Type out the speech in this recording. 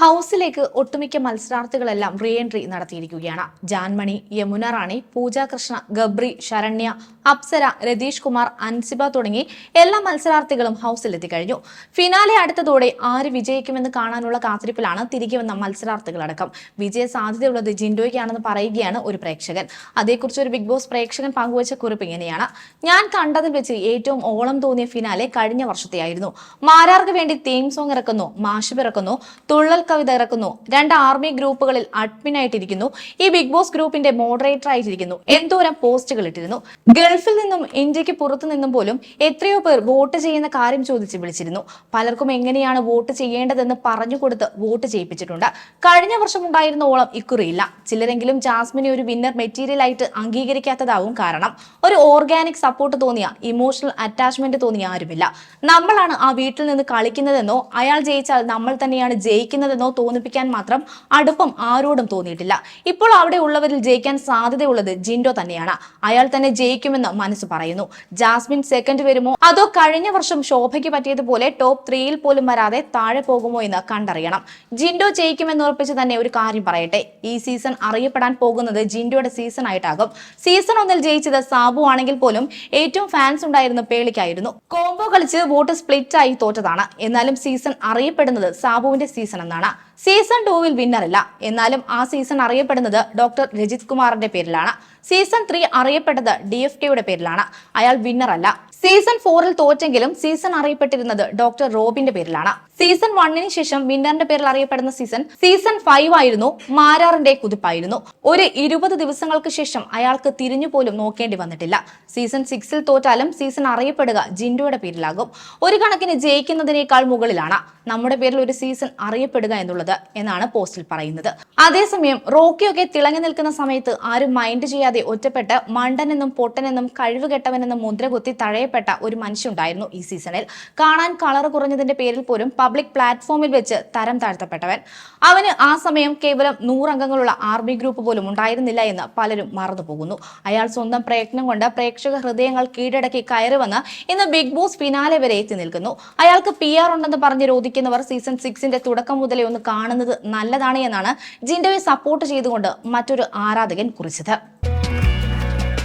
ഹൗസിലേക്ക് ഒട്ടുമിക്ക മത്സരാർത്ഥികളെല്ലാം റീ എൻട്രി നടത്തിയിരിക്കുകയാണ്. ജാൻമണി യമുന റാണി പൂജാകൃഷ്ണ ഗബ്രി ശരണ്യ അപ്സര രതീഷ് കുമാർ അൻസിബ തുടങ്ങി എല്ലാ മത്സരാർത്ഥികളും ഹൗസിലെത്തി കഴിഞ്ഞു ഫിനാലെ അടുത്തതോടെ ആര് വിജയിക്കുമെന്ന് കാണാനുള്ള കാത്തിരിപ്പിലാണ് തിരികെ വന്ന മത്സരാർത്ഥികളടക്കം. വിജയ സാധ്യതയുള്ളത് ജിൻഡോയ്ക്കാണെന്ന് പറയുകയാണ് ഒരു പ്രേക്ഷകൻ. അതേക്കുറിച്ച് ഒരു ബിഗ് ബോസ് പ്രേക്ഷകൻ പങ്കുവച്ച കുറിപ്പ് ഇങ്ങനെയാണ്. ഞാൻ കണ്ടതിൽ വെച്ച് ഏറ്റവും ഓളം തോന്നിയ ഫിനാലെ കഴിഞ്ഞ വർഷത്തെയായിരുന്നു. മാരാർക്ക് വേണ്ടി തീം സോങ് ഇറക്കുന്നു മാഷിബ് ഇറക്കുന്നു തുള്ളൽ കവിത ഇറക്കുന്നു രണ്ട് ആർമി ഗ്രൂപ്പുകളിൽ അഡ്മിൻ ആയിട്ടിരിക്കുന്നു ഈ ബിഗ് ബോസ് ഗ്രൂപ്പിന്റെ മോഡറേറ്റർ ആയിട്ടിരിക്കുന്നു എന്തോരം പോസ്റ്റുകൾ ഇട്ടിരുന്നു. ഗൾഫിൽ നിന്നും ഇന്ത്യയ്ക്ക് പുറത്തു നിന്നും പോലും എത്രയോ പേർ വോട്ട് ചെയ്യുന്ന കാര്യം ചോദിച്ച് വിളിച്ചിരുന്നു. പലർക്കും എങ്ങനെയാണ് വോട്ട് ചെയ്യേണ്ടതെന്ന് പറഞ്ഞു കൊടുത്ത് വോട്ട് ചെയ്യിപ്പിച്ചിട്ടുണ്ട്. കഴിഞ്ഞ വർഷം ഉണ്ടായിരുന്ന ഓളം ഇക്കുറിയില്ല. ചിലരെങ്കിലും ജാസ്മിനെ ഒരു വിന്നർ മെറ്റീരിയൽ ആയിട്ട് അംഗീകരിക്കാത്തതാവും കാരണം. ഒരു ഓർഗാനിക് സപ്പോർട്ട് തോന്നിയ ഇമോഷണൽ അറ്റാച്ച്മെന്റ് തോന്നിയ ആരുമില്ല. നമ്മളാണ് ആ വീട്ടിൽ നിന്ന് കളിക്കുന്നതെന്നോ അയാൾ ജയിച്ചാൽ നമ്മൾ തന്നെയാണ് ജയിക്കുന്നതെന്നോ തോന്നിപ്പിക്കാൻ മാത്രം അടുപ്പം ആരോടും തോന്നിയിട്ടില്ല. ഇപ്പോൾ അവിടെ ഉള്ളവരിൽ ജയിക്കാൻ സാധ്യതയുള്ളത് ജിൻഡോ തന്നെയാണ്. അയാൾ തന്നെ ജയിക്കുമെന്ന് മനസ്സ് പറയുന്നു. ജാസ്മിൻ സെക്കൻഡ് വരുമോ? അതോ കഴിഞ്ഞ വർഷം ശോഭയ്ക്ക് പറ്റിയതുപോലെ ടോപ്പ് ത്രീയിൽ പോലും വരാതെ താഴെ പോകുമോ എന്ന് കണ്ടറിയണം. ജിൻഡോ ജയിക്കുമെന്ന് ഉറപ്പിച്ച് തന്നെ ഒരു കാര്യം പറയട്ടെ. ഈ സീസൺ അറിയപ്പെടാൻ പോകുന്നത് ജിൻഡോയുടെ സീസൺ ആയിട്ടാകും. സീസൺ ഒന്നിൽ ജയിച്ചത് സാബു ആണെങ്കിൽ പോലും ഏറ്റവും ഫാൻസ് ഉണ്ടായിരുന്ന പേളിക്കായിരുന്നു. കോംബോ കളിച്ച് വോട്ട് സ്പ്ലിറ്റ് ആയി തോറ്റതാണ്. എന്നാലും സീസൺ അറിയപ്പെടുന്നത് സാബുവിന്റെ സീസൺ എന്നാണ്. സീസൺ ടൂവിൽ വിന്നറില്ല എന്നാലും ആ സീസൺ അറിയപ്പെടുന്നത് ഡോക്ടർ രജിത് കുമാറിന്റെ പേരിലാണ്. സീസൺ ത്രീ അറിയപ്പെട്ടത് ഡി എഫ് പേരിലാണ്. അയാൾ വിന്നർ അല്ല. സീസൺ ഫോറിൽ തോറ്റെങ്കിലും സീസൺ അറിയപ്പെട്ടിരുന്നത് ഡോക്ടർ റോബിന്റെ പേരിലാണ്. സീസൺ വണ്ണിന് ശേഷം വിന്നറിന്റെ പേരിൽ അറിയപ്പെടുന്ന സീസൺ സീസൺ ഫൈവ് ആയിരുന്നു മാരാറിന്റെ കുതിപ്പായിരുന്നു. ഒരു ഇരുപത് ദിവസങ്ങൾക്ക് ശേഷം അയാൾക്ക് തിരിഞ്ഞു പോലും നോക്കേണ്ടി വന്നിട്ടില്ല. സീസൺ സിക്സിൽ തോറ്റാലും സീസൺ അറിയപ്പെടുക ജിൻഡോയുടെ പേരിലാകും. ഒരു കണക്കിന് ജയിക്കുന്നതിനേക്കാൾ മുകളിലാണ് നമ്മുടെ പേരിൽ ഒരു സീസൺ അറിയപ്പെടുക എന്നുള്ളത് എന്നാണ് പോസ്റ്റിൽ പറയുന്നത്. അതേസമയം റോക്കിയൊക്കെ തിളങ്ങി നിൽക്കുന്ന സമയത്ത് ആരും മൈൻഡ് ചെയ്യാതെ ഒറ്റപ്പെട്ട് മണ്ടനെന്നും പൊട്ടനെന്നും കഴിവുകെട്ടവനെന്നും മുദ്രകുത്തി തഴയപ്പെട്ട ഒരു മനുഷ്യണ്ടായിരുന്നു ഈ സീസണിൽ. കാണാൻ കളർ കുറഞ്ഞതിന്റെ പേരിൽ പോലും പബ്ലിക് പ്ലാറ്റ്ഫോമിൽ വെച്ച് തരം താഴ്ത്തപ്പെട്ടവൻ. അവന് ആ സമയം കേവലം നൂറംഗങ്ങളുള്ള ആർമി ഗ്രൂപ്പ് പോലും ഉണ്ടായിരുന്നില്ല എന്ന് പലരും മറന്നുപോകുന്നു അയാൾ സ്വന്തം പ്രയത്നം കൊണ്ട് പ്രേക്ഷക ഹൃദയങ്ങൾ കീഴടക്കി കയറി വന്ന് ഇന്ന് ബിഗ് ബോസ് ഫിനാലെ വരെ എത്തി നിൽക്കുന്നു. അയാൾക്ക് പി ആർ ഉണ്ടെന്ന് പറഞ്ഞ് രോധിക്കുന്നവർ സീസൺ സിക്സിന്റെ തുടക്കം മുതലേ ഒന്ന് കാണുന്നത് നല്ലതാണ് എന്നാണ് ജിൻഡോയെ സപ്പോർട്ട് ചെയ്തുകൊണ്ട് മറ്റൊരു ആരാധകൻ കുറിച്ചത്.